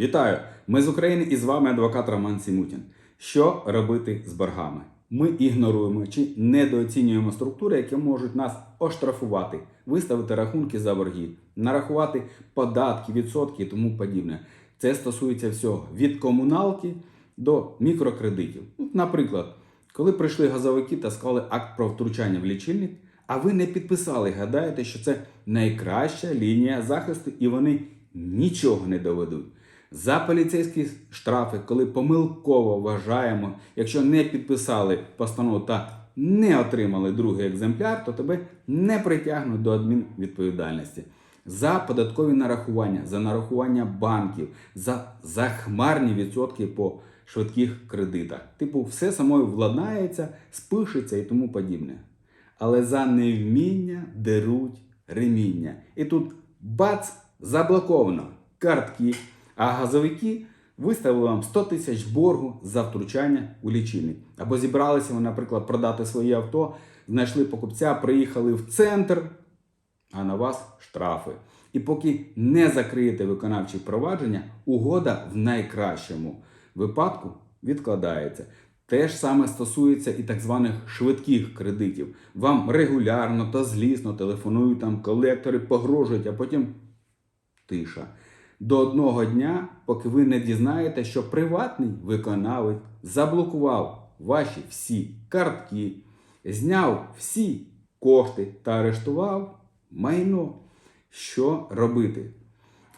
Вітаю! Ми з України і з вами адвокат Роман Сімутін. Що робити з боргами? Ми ігноруємо чи недооцінюємо структури, які можуть нас оштрафувати, виставити рахунки за борги, нарахувати податки, відсотки і тому подібне. Це стосується всього від комуналки до мікрокредитів. Наприклад, коли прийшли газовики та склали акт про втручання в лічильник, а ви не підписали, гадаєте, що це найкраща лінія захисту, і вони нічого не доведуть. За поліцейські штрафи, коли помилково вважаємо, якщо не підписали постанову та не отримали другий екземпляр, то тебе не притягнуть до адмінвідповідальності. За податкові нарахування, за нарахування банків, за захмарні відсотки по швидких кредитах. Типу, все самою владнається, спишеться і тому подібне. Але за невміння деруть реміння. І тут бац, заблоковано картки, а газовики виставили вам 100 тисяч боргу за втручання у лічильник. Або зібралися ви, наприклад, продати своє авто, знайшли покупця, приїхали в центр, а на вас штрафи. І поки не закриєте виконавчі провадження, угода в найкращому випадку відкладається. Те ж саме стосується і так званих швидких кредитів. Вам регулярно та злісно телефонують там колектори, погрожують, а потім тиша. До одного дня, поки ви не дізнаєте, що приватний виконавець заблокував ваші всі картки, зняв всі кошти та арештував майно. Що робити?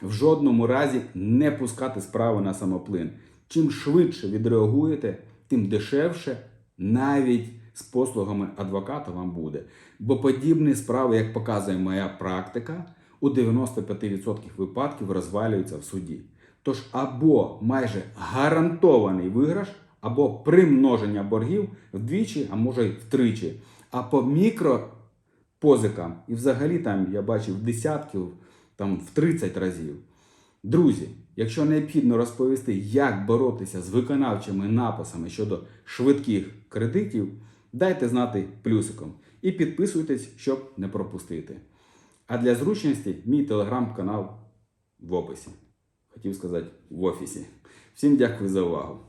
В жодному разі не пускати справи на самоплин. Чим швидше відреагуєте, тим дешевше навіть з послугами адвоката вам буде. Бо подібні справи, як показує моя практика, у 95% випадків розвалюються в суді. Тож або майже гарантований виграш, або примноження боргів вдвічі, а може й втричі. А по мікропозикам, і взагалі там я бачив десятків, там в 30 разів. Друзі, якщо необхідно розповісти, як боротися з виконавчими написами щодо швидких кредитів, дайте знати плюсиком і підписуйтесь, щоб не пропустити. А для зручності мій телеграм-канал в описі. Хотів сказати в офісі. Всім дякую за увагу.